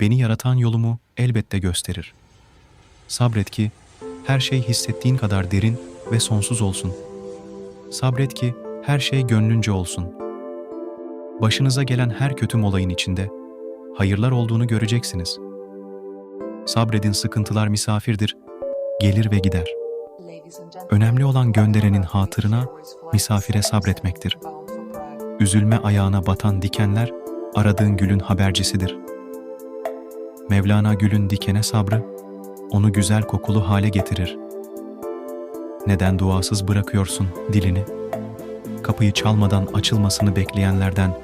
beni yaratan yolumu elbette gösterir. Sabret ki her şey hissettiğin kadar derin ve sonsuz olsun. Sabret ki her şey gönlünce olsun. Başınıza gelen her kötü olayın içinde hayırlar olduğunu göreceksiniz. Sabredin sıkıntılar misafirdir, gelir ve gider. Önemli olan gönderenin hatırına misafire sabretmektir. Üzülme ayağına batan dikenler aradığın gülün habercisidir. Mevlana gülün dikene sabrı, onu güzel kokulu hale getirir. Neden duasız bırakıyorsun dilini? Kapıyı çalmadan açılmasını bekleyenlerden